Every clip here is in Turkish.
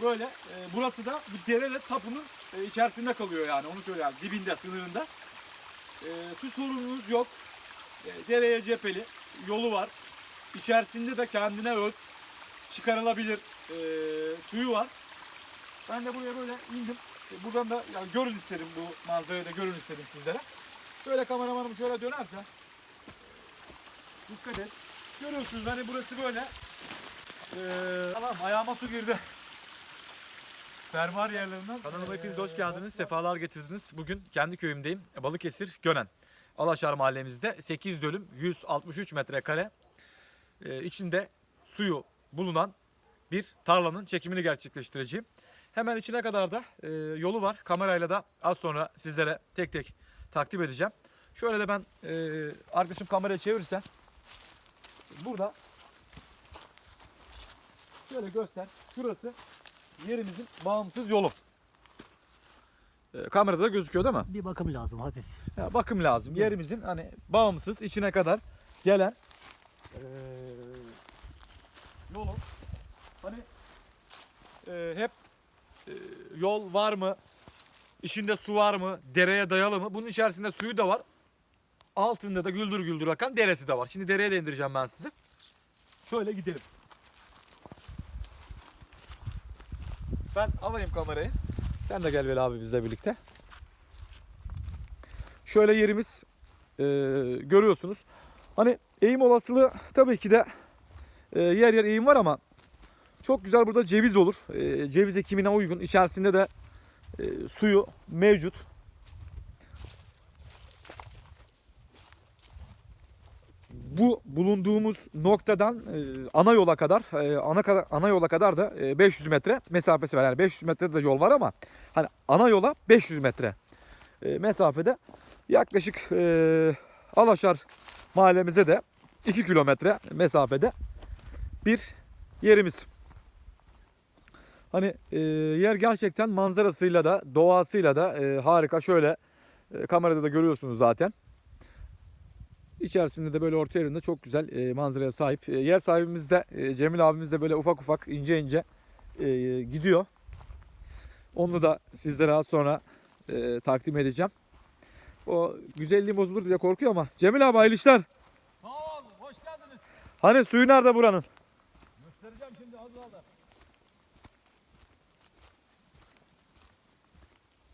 Böyle e, burası da bir dere de tapunun e, içerisinde kalıyor yani onu şöyle yani dibinde sınırında. E, su sorununuz yok. E, dereye cepheli yolu var. İçerisinde de kendine öz çıkarılabilir e, suyu var. Ben de buraya böyle indim. E, buradan da yani görün istedim bu manzarayı da görün istedim sizlere. Şöyle kameramanım şöyle dönerse. Dikkat et. Görüyorsunuz hani burası böyle. Ee, tamam ayağıma su girdi. Fermuar yerlerinden. Kanalıma hepiniz hoş geldiniz. Sefalar getirdiniz. Bugün kendi köyümdeyim. Balıkesir, Gönen. Alaşar mahallemizde 8 dönüm 163 metrekare e, içinde suyu bulunan bir tarlanın çekimini gerçekleştireceğim. Hemen içine kadar da e, yolu var. Kamerayla da az sonra sizlere tek tek takdim edeceğim. Şöyle de ben e, arkadaşım kamerayı çevirirse burada şöyle göster. Şurası yerimizin bağımsız yolu. E, kamerada da gözüküyor değil mi? Bir bakım lazım hafif. Ya bakım lazım. Yerimizin hani bağımsız içine kadar gelen eee yolu hani eee, hep eee, yol var mı? İçinde su var mı? Dereye dayalı mı? Bunun içerisinde suyu da var. Altında da güldür güldür akan deresi de var. Şimdi dereye de indireceğim ben sizi. Şöyle gidelim. Ben alayım kamerayı. Sen de gel Veli abi bizle birlikte. Şöyle yerimiz e, görüyorsunuz. Hani eğim olasılığı tabii ki de e, yer yer eğim var ama çok güzel burada ceviz olur. E, ceviz ekimine uygun. İçerisinde de e, suyu mevcut. Bu bulunduğumuz noktadan e, ana yola kadar e, ana ana yola kadar da e, 500 metre mesafesi var. Yani 500 metrede de yol var ama hani ana yola 500 metre e, mesafede yaklaşık e, Alaşar mahallemize de 2 kilometre mesafede bir yerimiz. Hani e, yer gerçekten manzarasıyla da doğasıyla da e, harika. Şöyle e, kamerada da görüyorsunuz zaten. İçerisinde de böyle orta yerinde çok güzel e, manzaraya sahip. E, yer sahibimiz de e, Cemil abimiz de böyle ufak ufak ince ince e, gidiyor. Onu da sizlere az sonra e, takdim edeceğim. O güzelliği bozulur diye korkuyor ama. Cemil abi hayırlı işler. Sağ olun, hoş geldiniz. Hani suyu nerede buranın? Göstereceğim şimdi az daha.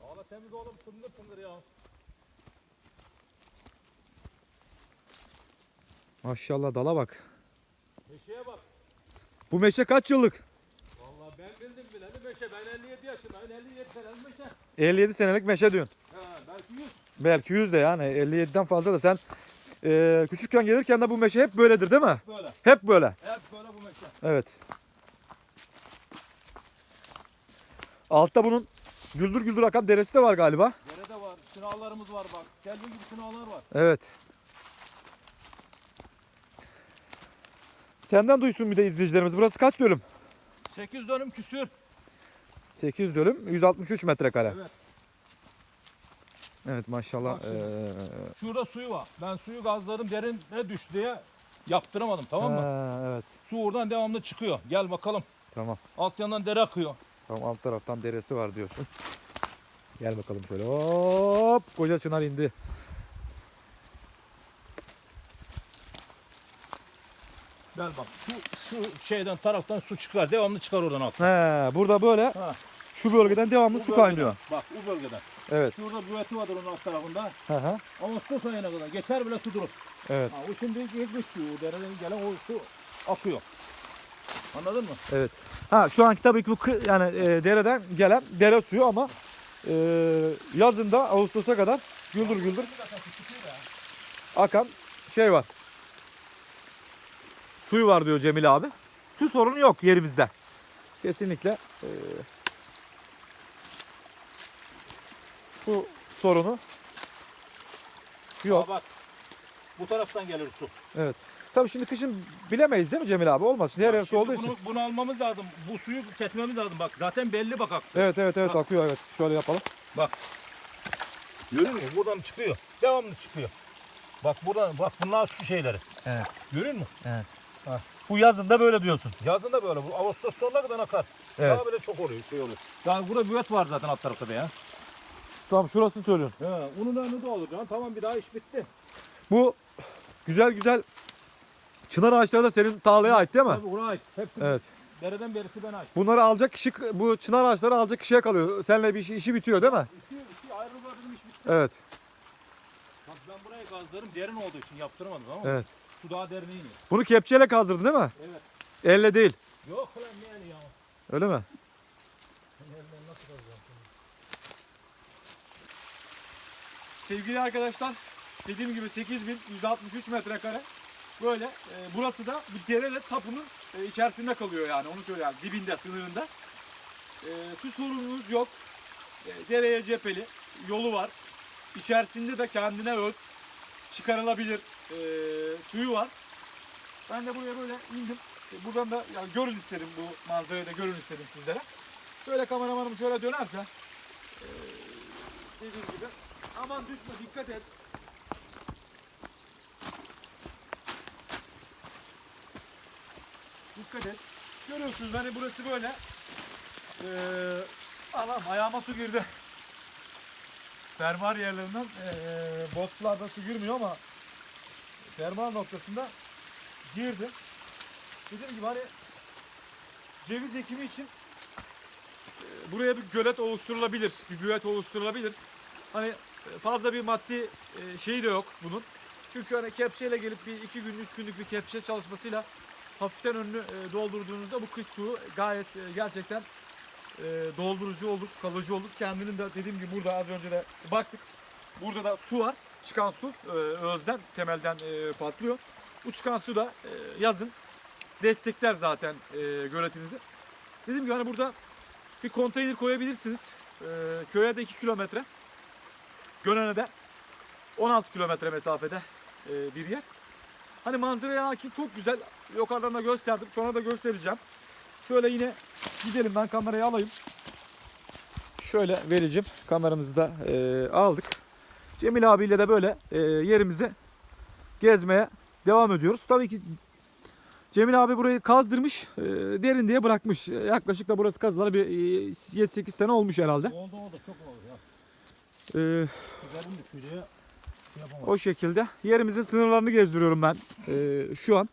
Valla temiz oğlum, fındır fındır ya. Maşallah dala bak. Meşeye bak. Bu meşe kaç yıllık? Valla ben bildim bileli meşe. Ben 57 yaşındayım, 57 senelik meşe. 57 senelik meşe diyorsun. He, belki 100. Belki 100 de yani 57'den fazla da sen e, küçükken gelirken de bu meşe hep böyledir değil mi? Böyle. Hep böyle. Hep böyle bu meşe. Evet. Altta bunun güldür güldür akan deresi de var galiba. Derede var, sınavlarımız var bak. Geldiği gibi sınavlar var. Evet. Senden duysun bir de izleyicilerimiz. Burası kaç dönüm? 8 dönüm küsür. 8 dönüm, 163 metrekare. Evet. Evet maşallah. Bak şimdi. Ee, Şurada suyu var. Ben suyu gazladım derine düştü diye yaptıramadım tamam mı? ha, evet. Su oradan devamlı çıkıyor. Gel bakalım. Tamam. Alt yandan dere akıyor. Tamam alt taraftan deresi var diyorsun. Gel bakalım şöyle. Hop! Koca çınar indi. Gel bak şu, şu şeyden taraftan su çıkar. Devamlı çıkar oradan alt. He, burada böyle Ha. şu bölgeden devamlı Bu su bölgeden. kaynıyor. Bak bu bölgeden. Evet. Şurada büveti vardır onun alt tarafında. Hı hı. Ağustos ayına kadar geçer bile su durur. Evet. Ha, o şimdi geçmiş suyu. O dereden gelen o su akıyor. Anladın mı? Evet. Ha şu anki tabii ki bu kı- yani e, dereden gelen dere suyu ama e, yazında Ağustos'a kadar güldür güldür akan şey var. Suyu var diyor Cemil abi. Su sorunu yok yerimizde. Kesinlikle e, su sorunu yok. Ha, bak. Bu taraftan gelir su. Evet. Tabii şimdi kışın bilemeyiz değil mi Cemil abi? Olmaz. Şimdi her yer su olduğu bunu, için. bunu almamız lazım. Bu suyu kesmemiz lazım. Bak zaten belli bak aktı. Evet evet evet Bak. akıyor evet. Şöyle yapalım. Görüyor musun? Buradan çıkıyor. Devamlı çıkıyor. Bak buradan bak bunlar su şeyleri. Evet. Görüyor musun? Evet. Ha. Bu yazın da böyle diyorsun. Yazın da böyle. Bu Ağustos sonuna kadar akar. Evet. Daha böyle çok oluyor. Şey olur. Yani burada büvet var zaten alt tarafta be ya. Tamam şurasını söylüyorsun. He, unun önünü dolduracaksın. Tamam bir daha iş bitti. Bu güzel güzel çınar ağaçları da senin tarlaya ait değil mi? Tabii buraya ait. Hepsi Evet. dereden berisi ben ait. Bunları alacak kişi bu çınar ağaçları alacak kişiye kalıyor. Seninle bir işi, işi bitiyor değil mi? İki, iki ayrılmadım iş bitti. Evet. Bak ben burayı kazlarım derin olduğu için yaptırmadım ama Evet. Su daha derine iniyor. Bunu kepçeyle kazdırdın değil mi? Evet. Elle değil. Yok lan ne yani ya. Öyle mi? Nereden nasıl kazacağım? Sevgili arkadaşlar dediğim gibi 8163 metrekare. Böyle e, burası da bir dere de tapunun e, içerisinde kalıyor yani onu söyleyeyim yani dibinde sınırında. E, su sorununuz yok. E, dereye cepheli yolu var. İçerisinde de kendine öz çıkarılabilir e, suyu var. Ben de buraya böyle indim. E, buradan da yani görün istedim bu manzarayı da görün istedim sizlere. Böyle kameramanım şöyle dönerse e, dediğim gibi aman düşme dikkat et. Dikkat et. Görüyorsunuz hani burası böyle. Ee, anam ayağıma su girdi. Fermuar yerlerinden ee, botlarda su girmiyor ama fermuar noktasında girdi. Dediğim gibi hani ceviz ekimi için e, buraya bir gölet oluşturulabilir, bir büvet oluşturulabilir. Hani e, fazla bir maddi e, şeyi de yok bunun. Çünkü hani kepçeyle gelip bir iki gün, üç günlük bir kepçe çalışmasıyla hafiften önünü doldurduğunuzda bu kış suyu gayet gerçekten doldurucu olur, kalıcı olur. Kendinin de dediğim gibi burada az önce de baktık. Burada da su var. Çıkan su e, özden, temelden e, patlıyor. Bu çıkan su da e, yazın destekler zaten göletinizi. Dediğim gibi hani burada bir konteyner koyabilirsiniz. Köye de 2 kilometre. Gönen'e de 16 kilometre mesafede bir yer. Hani manzaraya hakim çok güzel. Yukarıdan da gösterdim. Sonra da göstereceğim. Şöyle yine gidelim ben kamerayı alayım. Şöyle vereceğim. Kameramızı da aldık. Cemil abiyle de böyle e, yerimizi gezmeye devam ediyoruz. Tabii ki Cemil abi burayı kazdırmış. e, derin diye bırakmış. E, yaklaşık da burası kazılalı bir e, 7-8 sene olmuş herhalde. Oldu oldu çok oldu ya. E, yapamadım. O şekilde. Yerimizin sınırlarını gezdiriyorum ben eee, şu an.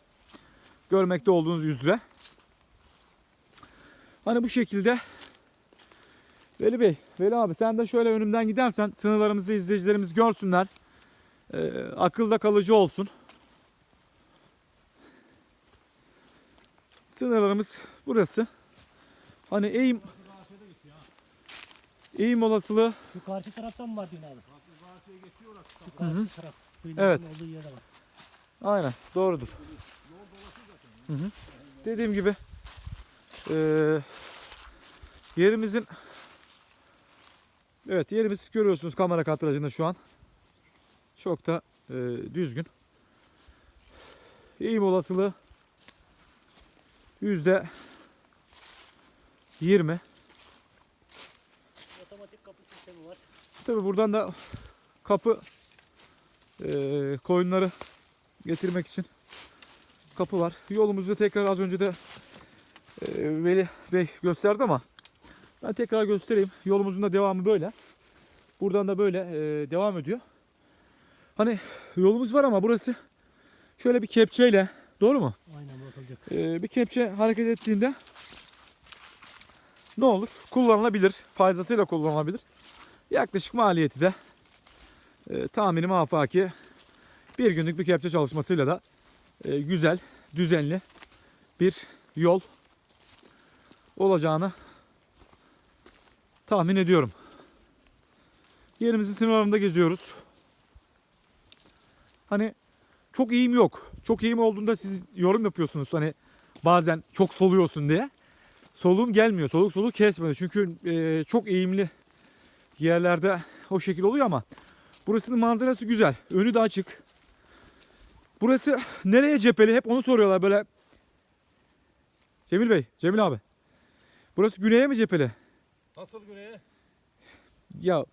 Görmekte olduğunuz üzere. Hani bu şekilde. Veli Bey, Veli abi sen de şöyle önümden gidersen sınırlarımızı izleyicilerimiz görsünler. Eee, akılda kalıcı olsun. Sınırlarımız burası. Hani eğim eğim olasılığı Şu karşı taraftan mı var Dün abi? Şu Hı hı. karşı taraf. Evet. olduğu yere bak. Aynen doğrudur. Hı hı. Dediğim gibi eee, yerimizin evet yerimiz görüyorsunuz kamera kadrajında şu an çok da eee, düzgün. Eğim olasılığı yüzde 20. Otomatik kapı sistemi var. Tabi buradan da kapı eee koyunları getirmek için kapı var. Yolumuzu tekrar az önce de eee, Veli Bey gösterdi ama ben tekrar göstereyim. Yolumuzun da devamı böyle. Buradan da böyle eee, devam ediyor. Hani yolumuz var ama burası şöyle bir kepçeyle doğru mu? Aynen bakılacak. Ee, bir kepçe hareket ettiğinde ne olur? Kullanılabilir. Faydasıyla kullanılabilir. Yaklaşık maliyeti de e, tahminim afaki bir günlük bir kepçe çalışmasıyla da e, güzel, düzenli bir yol olacağını tahmin ediyorum. Yerimizin sınırlarında geziyoruz. Hani çok iyiyim yok. Çok iyiyim olduğunda siz yorum yapıyorsunuz hani bazen çok soluyorsun diye. Soluğum gelmiyor. Soluk soluk kesmiyor. Çünkü e, çok eğimli yerlerde o şekil oluyor ama burasının manzarası güzel. Önü de açık. Burası nereye cepheli? Hep onu soruyorlar böyle. Cemil Bey, Cemil abi. Burası güneye mi cepheli? Nasıl güneye? Ya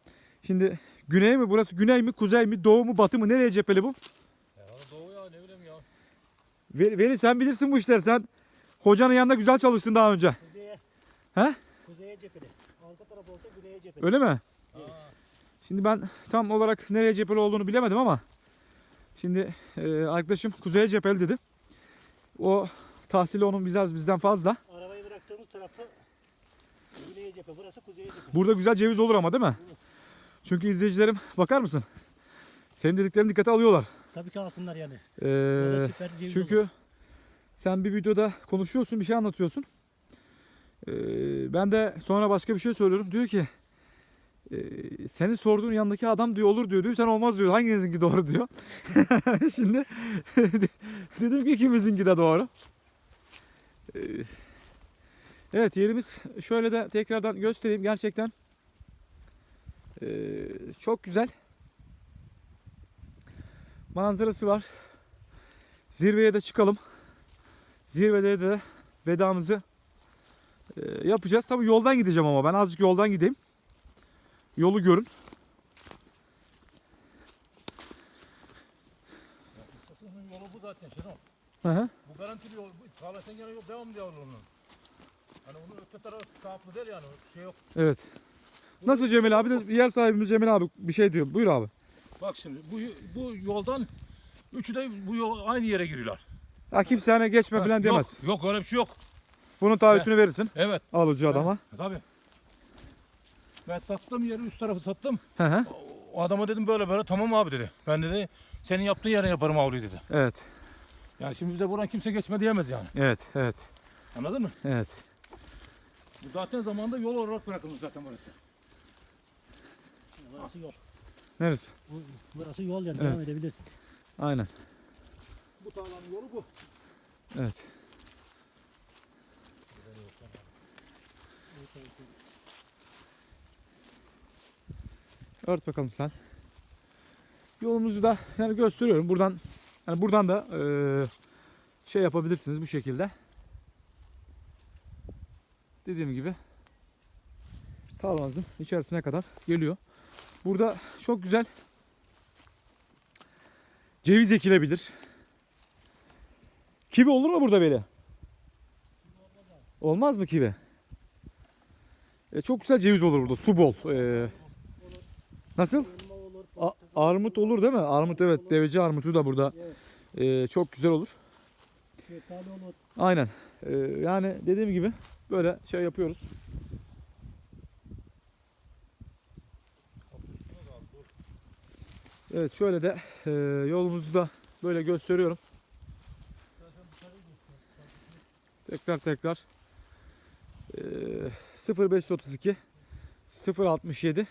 şimdi güney mi? Burası güney mi? Kuzey mi? Doğu mu? Batı mı? Nereye cepheli bu? Herhalde doğu ya ne bileyim ya. Veli, Veli sen bilirsin bu işleri. Sen hocanın yanında güzel çalıştın daha önce. Kuzeye. He? Kuzeye cepheli. Arka taraf olsa güneye cepheli. Öyle mi? Aa, Şimdi ben tam olarak nereye cepheli olduğunu bilemedim ama şimdi e, arkadaşım kuzeye cepheli dedi. O tahsili onun biraz bizden fazla. Arabayı bıraktığımız tarafı güneye cephe. Burası kuzeye cephe. Burada güzel ceviz olur ama değil mi? Çünkü izleyicilerim bakar mısın? Senin dediklerini dikkate alıyorlar. Tabii ki alsınlar yani. Ee, çünkü olur. sen bir videoda konuşuyorsun, bir şey anlatıyorsun. Ee, ben de sonra başka bir şey söylüyorum. Diyor ki e, seni sorduğun yanındaki adam diyor olur diyor. diyor. Sen olmaz diyor. Hanginizinki doğru diyor. Şimdi dedim ki ikimizinki de doğru. Ee, evet yerimiz şöyle de tekrardan göstereyim. Gerçekten ee, çok güzel. Manzarası var. Zirveye de çıkalım. Zirvede de vedamızı e, yapacağız. Tabii yoldan gideceğim ama ben azıcık yoldan gideyim. Yolu görün. Yolu bu zaten Şenol. Hı hı. Bu garantili yol. Bu Sağlasan gene yol devam diyor onun. Hani onun öte tarafı sahipli değil yani. Şey yok. Evet. Nasıl Cemil abi de yer sahibimiz Cemil abi bir şey diyor. Buyur abi. Bak şimdi bu bu yoldan üçü de bu yol aynı yere giriyorlar. Ya kimse hani geçme Ha, falan yok, demez. Yok öyle bir şey yok. Bunun taahhütünü verirsin Evet. alıcı adama. Tabii. Ben sattım yeri üst tarafı sattım. Hı hı. O adama dedim böyle böyle tamam abi dedi. Ben dedi senin yaptığın yere yaparım avluyu dedi. Evet. Yani şimdi bize buradan kimse geçme diyemez yani. Evet. Evet. Anladın mı? Evet. Bu zaten zamanında yol olarak bırakılmış zaten burası. Burası yol. Neresi? Bu- Burası yol yani. Devam edebilirsin. Aynen. Bu tarlanın yolu bu. Evet. Ört bakalım sen. Yolumuzu da yani gösteriyorum. Buradan yani buradan da eee, şey yapabilirsiniz bu şekilde. Dediğim gibi tarlanızın içerisine kadar geliyor. Burada çok güzel ceviz ekilebilir. Kivi olur mu burada böyle? Olmaz mı kivi? E, çok güzel ceviz olur burada. Su bol. E, nasıl? A- armut olur değil mi? Armut evet. Deveci armutu da burada. E, çok güzel olur. Aynen. E, yani dediğim gibi böyle şey yapıyoruz. Evet şöyle de e, yolumuzu da böyle gösteriyorum. Tekrar tekrar e, 0532 067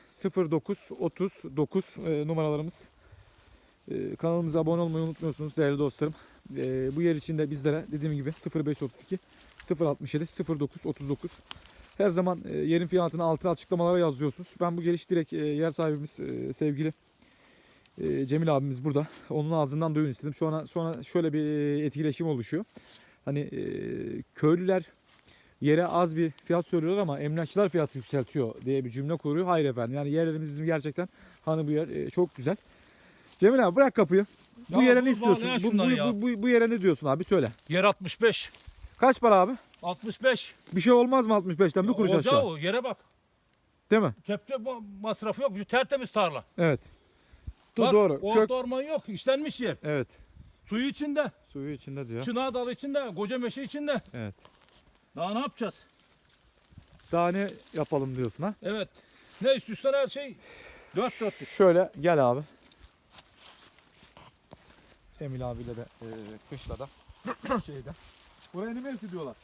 09 39 e, numaralarımız. E, kanalımıza abone olmayı unutmuyorsunuz değerli dostlarım. E, bu yer için de bizlere dediğim gibi 0532 067 09 39 her zaman e, yerin fiyatını altına açıklamalara yazıyorsunuz. Ben bu geliş direkt e, yer sahibimiz e, sevgili Cemil abimiz burada. Onun ağzından duyun istedim. Sonra sonra şöyle bir etkileşim oluşuyor. Hani köylüler yere az bir fiyat söylüyorlar ama emlakçılar fiyat yükseltiyor diye bir cümle kuruyor. Hayır efendim. Yani yerlerimiz bizim gerçekten hani bu yer çok güzel. Cemil abi bırak kapıyı. Bu Ya yere bu ne istiyorsun? Bu, bu, bu, bu, bu yere ne diyorsun abi söyle. Yer 65. Kaç para abi? 65. Bir şey olmaz mı 65'ten bir kuruş aşağı? o yere bak. Değil mi? Kepçe ma- masrafı yok. Bir tertemiz tarla. Evet. Du- Bak, doğru. O Kök. orman yok. işlenmiş yer. Evet. Suyu içinde. Suyu içinde diyor. Çınar dalı içinde. Koca meşe içinde. Evet. Daha ne yapacağız? Daha ne yapalım diyorsun ha? Evet. Ne istiyorsan her şey dört dörtlük. Şöyle gel abi. Emil abiyle de e, kışlada şeyde. Buraya ne mevki diyorlar?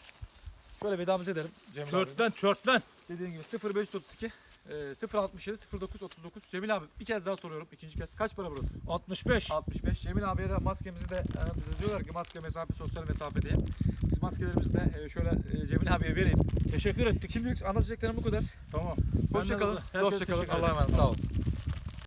Şöyle vedamızı edelim Cemil abi. Çörtlen çörtlen. Dediğin gibi 0532 e, 067 09 39 Cemil abi bir kez daha soruyorum ikinci kez. Kaç para burası? 65. 65. Cemil abiye de maskemizi de yani bize diyorlar ki maske mesafe sosyal mesafe diye. Biz maskelerimizi de e, şöyle e, Cemil abiye vereyim. Teşekkür ettik. Şimdilik anlatacaklarım bu kadar. Tamam. Hoşça kalın. Herkese Hoşça kalın. teşekkür Allah'a emanet. Sağ olun.